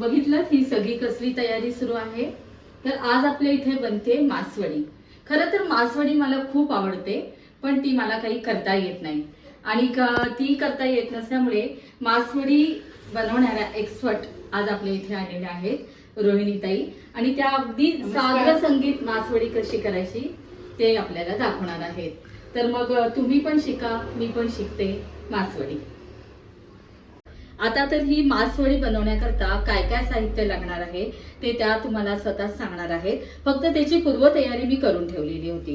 बघितलं ही सगळी कसली तयारी सुरू आहे? तर आज आपल्या इथे बनते मासवडी. खरं तर मासवडी मला खूप आवडते पण ती मला काही करता येत नाही. आणि क- ती करता येत नसल्यामुळे मासवडी बनवणाऱ्या एक्सपर्ट आज आपल्या इथे आलेल्या आहेत रोहिणीताई. आणि त्या अगदी. सागर संगीत मासवडी कशी करायची ते आपल्याला दाखवणार आहेत. तर मग तुम्ही पण शिका मी पण शिकते मासवडी. आता तर ही मासवडी बनवण्याकरता काय काय साहित्य लागणार आहे ते त्या तुम्हाला स्वतःच सांगणार आहेत. फक्त त्याची पूर्वतयारी मी करून ठेवलेली होती.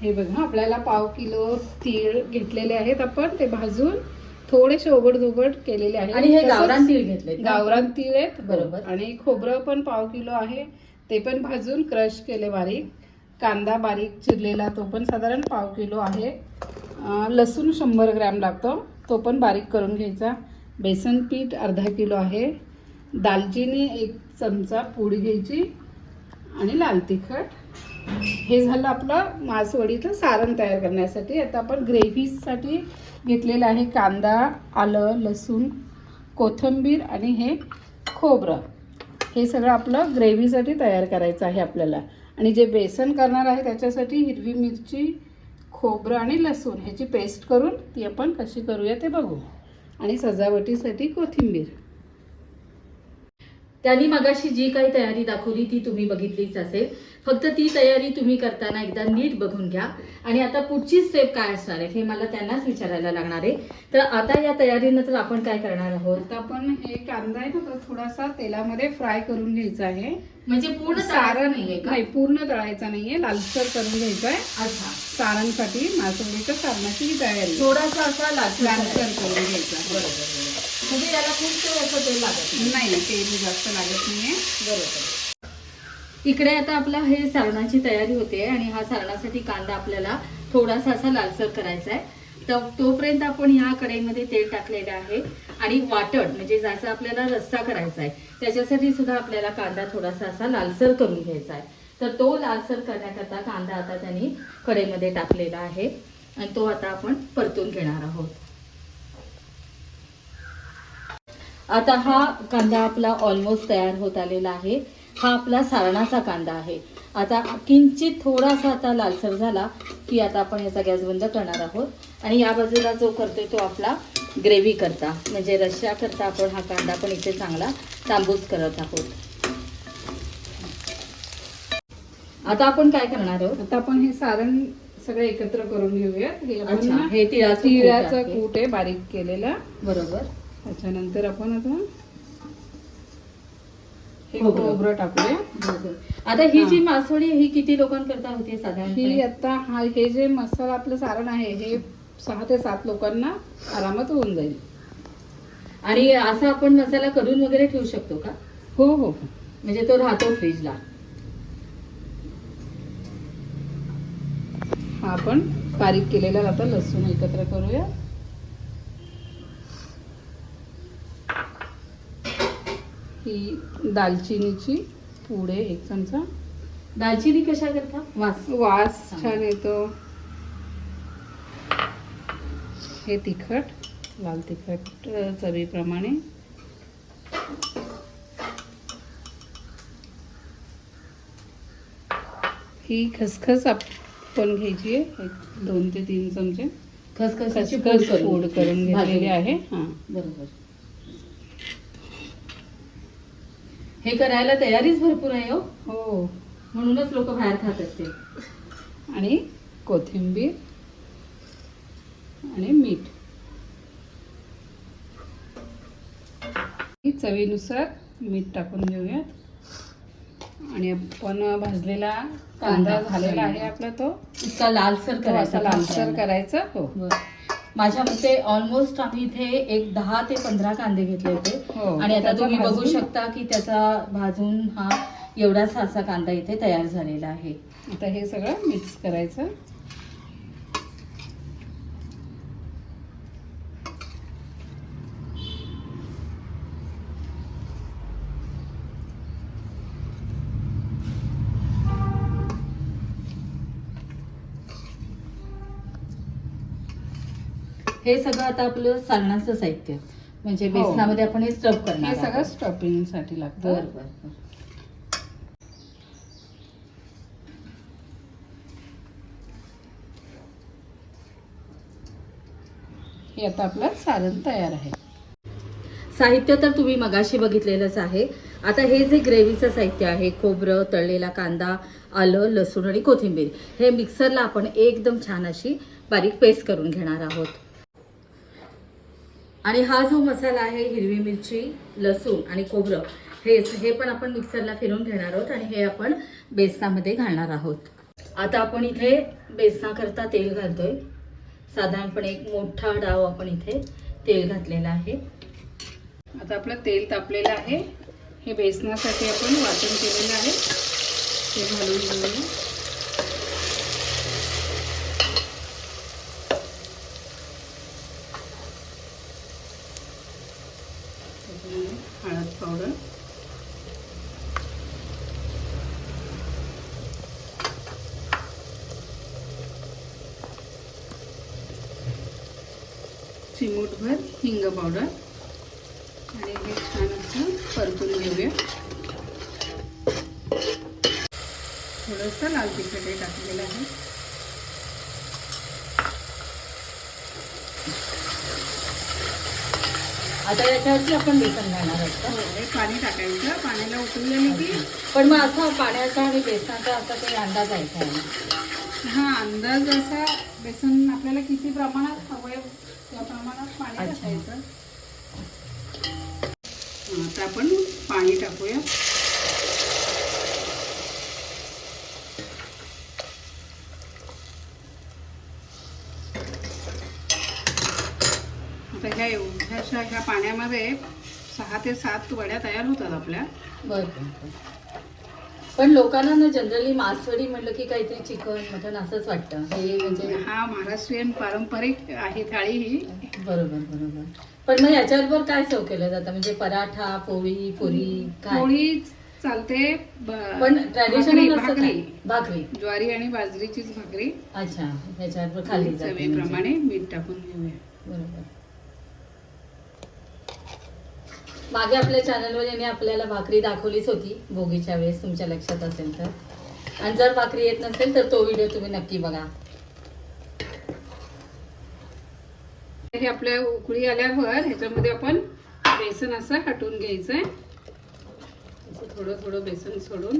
हे बघा आपल्याला पाव किलो तीळ घेतलेले आहेत आपण ते भाजून थोडेसे ओबड धोबड केलेले आहेत. आणि हे गावरान तीळ घेतले गावरान तीळ आहेत. बरोबर. आणि खोबरं पण पाव किलो आहे. ते पण भाजून क्रश केले बारीक. कांदा बारीक चिरलेला तो पण साधारण पाव किलो आहे. लसूण शंभर ग्रॅम लागतो. तो पण बारीक करून घ्यायचा. बेसन पीठ अर्धा किलो आहे. दालचिनी एक चमचा पूड घ्यायची आणि लाल तिखट. हे झालं आपलं मासवडीचं सारण तयार करण्यासाठी. आता आपण ग्रेव्हीसाठी घेतलेलं आहे कांदा आलं लसूण कोथिंबीर आणि हे खोबरं. हे सगळं आपलं ग्रेव्हीसाठी तयार करायचं आहे आपल्याला. आणि जे बेसन करणार आहे त्याच्यासाठी हिरवी मिरची खोबरं आणि लसूण ह्याची पेस्ट करून ती आपण कशी करूया ते बघू. आणि सजावटीसाठी कोथिंबीर. त्यांनी मगाशी जी काही तयारी दाखवली ती तुम्ही बघितलीच असेल. फक्त ती तयारी तुम्ही करताना एकदा नीट बघून घ्या. आणि आता पुढची स्टेप काय असणार आहे हे मला त्यांनाच विचारायला लागणार आहे. तर आता या तयारीनंतर आपण काय करणार आहोत? आपण हे कांदा आहे ना तो थोडासा तेलामध्ये फ्राय करून घ्यायचा आहे. म्हणजे पूर्ण सारण नाहीये का? नाही पूर्ण तळायचा नाहीये. लालसर करून घ्यायचा आहे अच्छा. सारणसाठी मासवडीच्या सारणाची ही तयारी. थोडासा असा लालसर. करून घ्यायचा. बरोबर. म्हणजे याला खूप ते असं तेल लागत नाही. नाही नाही, तेल जास्त लागत नाहीये. बरोबर. इकडे आता आपला हे सारणाची तयारी होते आणि हा सारणासाठी कांदा आपल्याला थोडासा असा लालसर करायचा आहे. तर तोपर्यंत आपण ह्या कढईमध्ये तेल टाकलेलं आहे आणि वाटण म्हणजे जसं आपल्याला रस्सा करायचा आहे त्याच्यासाठी सुद्धा आपल्याला कांदा थोडासा असा लालसर करून घ्यायचा आहे. तर तो लालसर करण्याकरता कांदा आता त्यांनी कढईमध्ये टाकलेला आहे आणि तो आता आपण परतून घेणार आहोत. आता हा कांदा आपला ऑलमोस्ट तयार होत आलेला आहे. हा आपला सारणाचा कांदा आहे. आता किंचित थोडासा आता लालसर झाला की आता आपण याचा गॅस बंद करणार आहोत. आणि या बाजूला जो करतोय तो आपला ग्रेव्ही करता. म्हणजे रश्या करता आपण हा कांदा पण इथे चांगला तांबूस करत आहोत. आता आपण काय करणार आहोत? आता आपण हे सारण सगळं एकत्र करून घेऊयात. हे तिळाचं. कूट आहे बारीक केलेलं. बरोबर. त्याच्यानंतर आपण आता हे खोबरं. टाकूया. आता ही हा. जी आहे ही किती लोकांकरता होती ही साधारण आता हा हे जे मसाला आपलं सारण आहे हे सहा ते सात लोकांना आरामात होऊन जाईल. आणि असा आपण मसाला करून वगैरे ठेवू शकतो का? हो हो म्हणजे तो राहतो फ्रीजला हा आपण बारीक केलेला आता लसूण एकत्र करूया. ही दालचिनीची पूड आहे एक चमचा. दालचिनी कशा करता वास. वास छान येतो. हे तिखट लाल तिखट चवीप्रमाणे. ही खसखस आपण घ्यायची आहे एक दोन ते तीन चमचे. खसखसाची खसखस पूड पूड करून घेतलेली. आहे. हां. बरोबर. हे करायला तयारीच भरपूर आहे हो. हो. म्हणूनच लोक बाहेर खात असतील. आणि कोथिंबीर आणि मीठ. चवीनुसार मीठ टाकून घेऊयात. आणि आपण भाजलेला कांदा. झालेला आहे आपला तो. इतका लालसर करायचा लालसर करायचा हो. माझ्या मते ऑलमोस्ट आम्ही इथे एक दहा ते पंधरा कांदे घेतले होते. हो आणि आता तुम्ही बघू शकता की त्याचा भाजून हा एवढासा असा कांदा इथे तयार झालेला आहे. आता हे सगळं मिक्स करायचं. हे सगळं आता आपलं सारणाचं साहित्य म्हणजे हो. बेसनामध्ये आपण हे स्टफ करणार हे सगळं आहोत. स्टफिंगसाठी बर लागतं बर बर. हे आता आपलं सारण तयार आहे साहित्य तर तुम्ही मगाशी बघितलेलंच आहे आता हे जे ग्रेव्हीचं साहित्य आहे खोबरं तळलेला कांदा आलं लसूण आणि कोथिंबीर हे मिक्सरला आपण एकदम छान अशी बारीक पेस्ट करून घेणार आहोत आणि हा जो मसाला आहे हिरवी मिरची लसूण आणि खोबरं हेच हे पण आपण मिक्सरला फिरून घेणार आहोत आणि हे आपण बेसनामध्ये घालणार आहोत. आता आपण इथे बेसनाकरता तेल घालतोय. साधारणपणे एक मोठा डाव आपण इथे तेल घातलेला आहे. आता आपलं तेल तापलेलं आहे. हे बेसनासाठी आपण वाटण केलेलं आहे. ते घालून घेऊया त्याच्यामध्ये हळद पावडर चिमूटभर हिंग पावडर आणि हे छान असं परतून घेऊया थोडंसं लाल तिखट हे टाकलेलं आहे आता याच्यावरती आपण बेसन घालणार आहोत? हो, हे पाणी टाकायचं पाण्याला उकळलेलं की पण मग असा पाण्याचा आणि बेसनाचा असा काही अंदाज आहे का? हा अंदाज असा बेसन आपल्याला किती प्रमाणात हवंय त्या प्रमाणात पाणी. टाकायचं आता आपण पाणी टाकूया ह्या एवढ्याशा ह्या पाण्यामध्ये सहा ते सात वड्या तयार होतात आपल्या. बरं. पण लोकांना ना जनरली मासवडी म्हटलं की काहीतरी चिकन मटन असंच वाटतं. हे म्हणजे हा महाराष्ट्रीयन पारंपरिक आहे थाळी ही. बरोबर बरोबर. पण मग याच्याबरोबर काय सर्व केलं जातं? म्हणजे पराठा पोळी पुरी काय? पोळी चालते ब- पण भाकरी ट्रॅडिशनल भाकरी? भाकरी. ज्वारी आणि बाजरीचीच भाकरी. अच्छा ह्याच्याबरोबर खाल्ली जाते म्हणजे. चवीप्रमाणे मीठ टाकून घेऊया. बरोबर. मागे आपल्या चॅनलवर यांनी आपल्याला भाकरी दाखवलीच होती भोगीच्या वेळेस तुमच्या लक्षात असेल तर. आणि जर भाकरी येत नसेल तर तो व्हिडिओ तुम्ही नक्की बघा. हे आपल्या उकळी आल्यावर ह्याच्यामध्ये आपण बेसन असं हटवून घ्यायचंय. थोडं थोडं बेसन सोडून.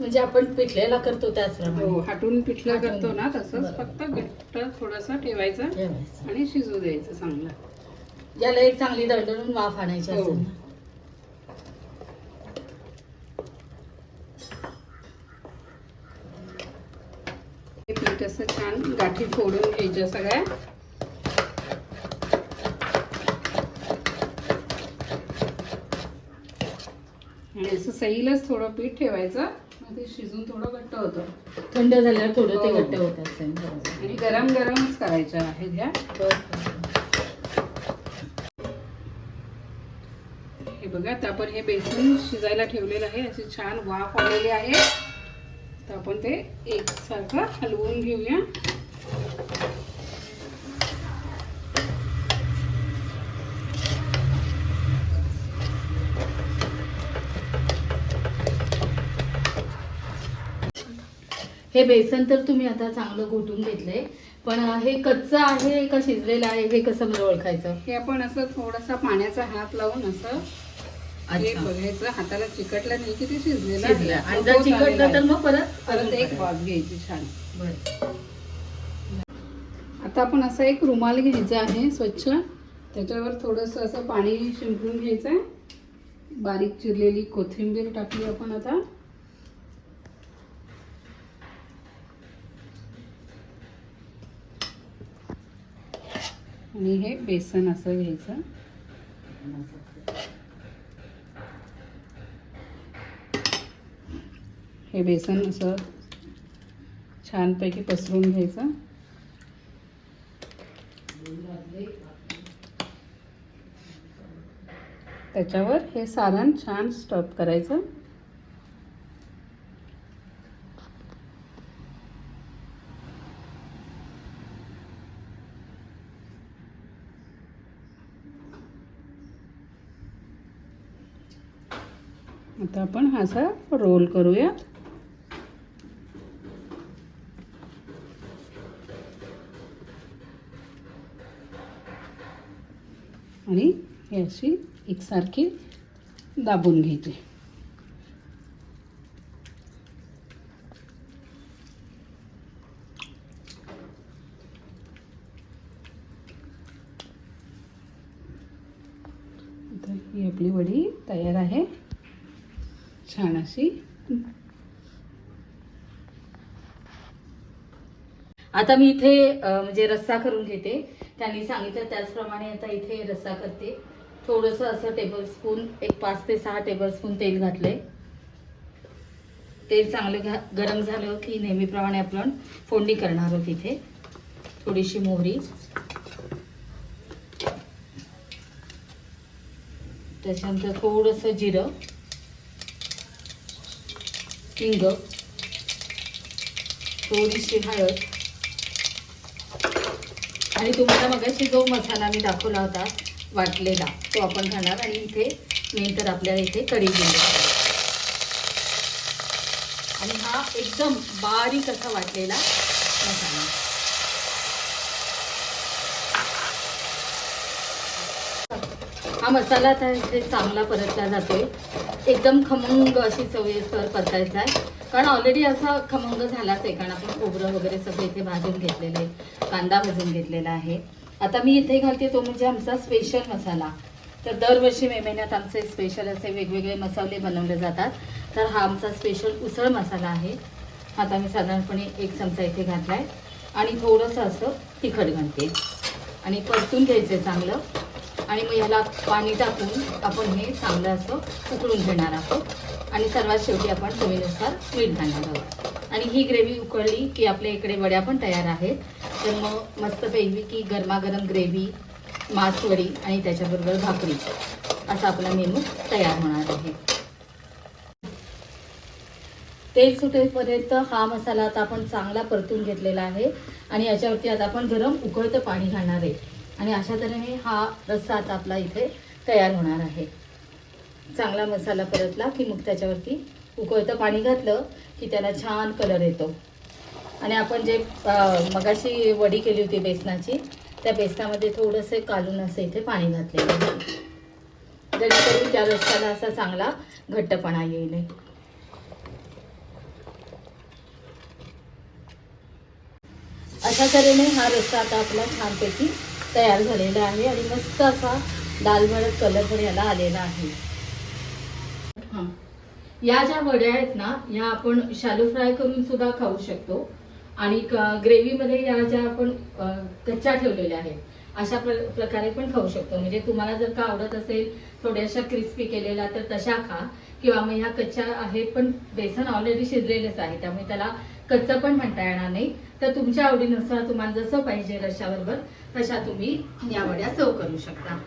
म्हणजे आपण पिठलेला करतो हो त्याचप्रमाणे हटून पिठलं. करतो ना तसंच बरं. फक्त घट्ट थोडंसं ठेवायचं ठेवायचं. आणि शिजू द्यायचं चांगलं याला एक चांगली दळदळून वाफ आणायची हो. असेल ना. हे पीठ असं छान गाठी फोडून घ्यायच्या सगळ्या आणि असं सैलच थोडं पीठ ठेवायचं ते शिजून थोडं घट्ट होतं थंड झाल्यावर थोडं ते हो. घट्ट होत असेल. आणि गरम गरमच करायच्या आहेत ह्या बरं. हे बघा आता आपण हे बेसन शिजायला ठेवलेलं आहे अशी छान वाफ आलेली आहे तर आपण ते एकसारखं हलवून घेऊया हे बेसन तर तुम्ही आता चांगलं घोटून घेतलंय. पण हे कच्चं आहे का शिजलेलं आहे? हे कसं मला ओळखायचं? हे आपण असं थोडासा पाण्याचा हात लावून असं हे अच्छा. बघायचं. हाताला चिकटलं नाही की ते शिजलेलं शिजलं. आणि जर चिकटलं तर. मग परत परत एक. वाफ घ्यायची छान. बरं. आता आपण असा एक रुमाल घ्यायचा आहे स्वच्छ. त्याच्यावर थोडंसं असं पाणी शिंपडून घ्यायचं आहे बारीक चिरलेली कोथिंबीर टाकली आपण आता. आणि हे बेसन असं घ्यायचं. हे बेसन असं छानपैकी पसरून घ्यायचं. त्याच्यावर हे सारण छान स्टफ करायचं. आता आपण हा असा रोल करूया. आणि ही अशी एकसारखी दाबून घ्यायची आता ही आपली वडी तयार आहे छान अशी आता मी इथे म्हणजे रस्सा करून घेते. त्यांनी सांगितलं त्याचप्रमाणे आता इथे रस्सा करते. थोडंसं असं टेबलस्पून एक पाच ते सहा टेबलस्पून तेल तेल घातलंय. तेल चांगलं घा गरम झालं की नेहमीप्रमाणे आपण फोडणी करणार आहोत इथे. थोडीशी मोहरी. त्याच्यानंतर थोडंसं जिरं. हिंग. थोडीशी हळद. आणि तुम्हाला मगाशी जो मसाला मी दाखवला होता वाटलेला तो आपण खाणार आणि इथे तर आपल्याला इथे कढी घेऊन आणि हा एकदम बारीक असा वाटलेला मसाला. हा मसाला तर इथे चांगला परतला जातोय. एकदम खमंग अशी चवीस्तर परतायचा आहे. कारण ऑलरेडी असा खमंग झालाच आहे कारण आपण खोबरं वगैरे सगळं इथे भाजून घेतलेलं आहे कांदा भाजून घेतलेला आहे. आता मी इथे घालते तो म्हणजे आमचा स्पेशल मसाला. तर दरवर्षी मे महिन्यात आमचे स्पेशल असे वेगवेगळे मसाले बनवले जातात. तर हा आमचा स्पेशल उसळ मसाला आहे. आता मी साधारणपणे एक चमचा इथे घातला आहे आणि थोडंसं असं तिखट घालते. आणि परतून घ्यायचं चांगलं. आणि मग ह्याला पाणी टाकून आपण हे चांगलं असं उकळून घेणार आहोत. आणि सर्वात शेवटी आपण चवीनुसार मीठ घालणार आहोत. आणि ही ग्रेव्ही उकळली की आपल्या इकडे वड्या पण तयार आहेत. तर मग मस्तपैकी की गरमागरम ग्रेव्ही मासवडी आणि त्याच्याबरोबर भाकरी असा आपला मेनू तयार होणार आहे. तेल सुटेपर्यंत हा मसाला आता आपण चांगला परतून घेतलेला आहे. आणि याच्यावरती आता आपण गरम उकळतं पाणी घालणार आहे. आणि अशा तऱ्हेने हा रस्सा आता आपला इथे तयार होणार आहे. चांगला मसाला परतला की मग त्याच्यावरती उकळतं पाणी घातलं की त्याला छान कलर येतो. आणि आपण जे मगाशी वडी केली होती बेसनाची त्या बेसनामध्ये थोडंसं कालून असं इथे पाणी घातलेलं आहे. जेणेकरून त्या रस्त्याला असा चांगला घट्टपणा येईल. अशा तऱ्हेने हा रस्सा आता आपला छानपैकी तयार झालेला आहे आणि मस्त असा दाल भडक कलर पण याला आलेला आहे. हां. या ज्या वड्या आहेत ना या आपण शालो फ्राय करून सुद्धा खाऊ शकतो. आणि ग्रेव्हीमध्ये या ज्या आपण कच्च्या ठेवलेल्या आहेत अशा प्र प्रकारे पण खाऊ शकतो. म्हणजे तुम्हाला जर का आवडत असेल थोड्याशा क्रिस्पी केलेल्या तर तशा खा. किंवा मग ह्या कच्च्या आहेत पण बेसन ऑलरेडी शिजलेलंच आहे. त्यामुळे त्याला कच्चं पण म्हणता येणार नाही. तर तुमच्या आवडीनुसार तुम्हाला जसं पाहिजे रशाबरोबर तशा तुम्ही या वड्या सर्व करू शकता.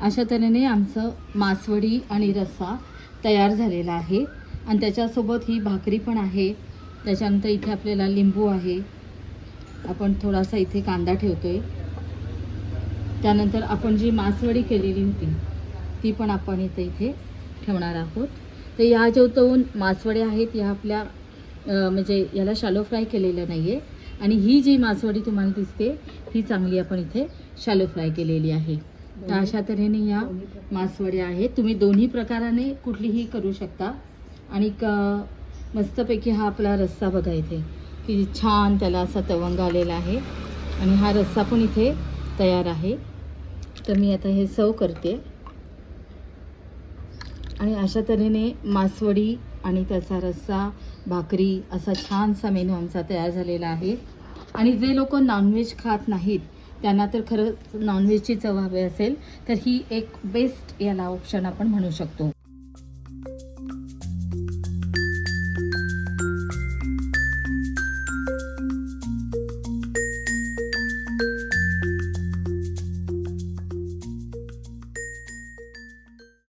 अशा तऱ्हेने आमचं मासवडी आणि रस्सा तयार झालेला आहे. आणि त्याच्यासोबत ही भाकरी पण आहे. त्याच्यानंतर इथे आपल्याला लिंबू आहे. आपण थोडासा इथे कांदा ठेवतो आहे त्यानंतर आपण जी मासवडी केलेली होती ती पण आपण इथे इथे ठेवणार आहोत. तर ह्या ज्या दोन मासवड्या आहेत ह्या आपल्या म्हणजे याला शालो फ्राय केलेलं नाही आहे आणि ही जी मासवडी तुम्हाला दिसते ही चांगली आपण इथे शालो फ्राय केलेली आहे. तर अशा तऱ्हेने या मासवड्या आहेत. तुम्ही दोन्ही प्रकाराने कुठलीही करू शकता. आणि क मस्तपैकी हा आपला रस्सा बघा इथे. की छान त्याला असा तवंग आलेला आहे. आणि हा रस्सा पण इथे तयार आहे. तर मी आता हे सव करते. आणि अशा तऱ्हेने मासवडी आणि त्याचा रस्सा भाकरी असा छानसा मेनू आमचा तयार झालेला आहे. आणि जे लोक नॉनव्हेज खात नाहीत त्यांना तर खरंच नॉनव्हेजची चव हवी असेल तर ही एक बेस्ट याला ऑप्शन आपण म्हणू शकतो.